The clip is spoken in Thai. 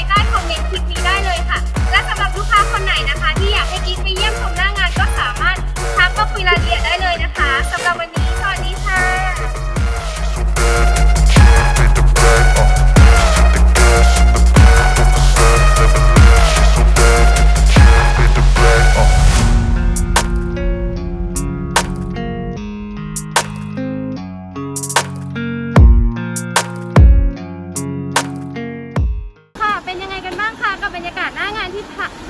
ว้ใต้คอมเมนต์คลิปนี้ได้เลยค่ะ และสำหรับลูกค้าคนไหนนะคะ ที่อยากให้กิ๊กไปเยี่ยมชม は。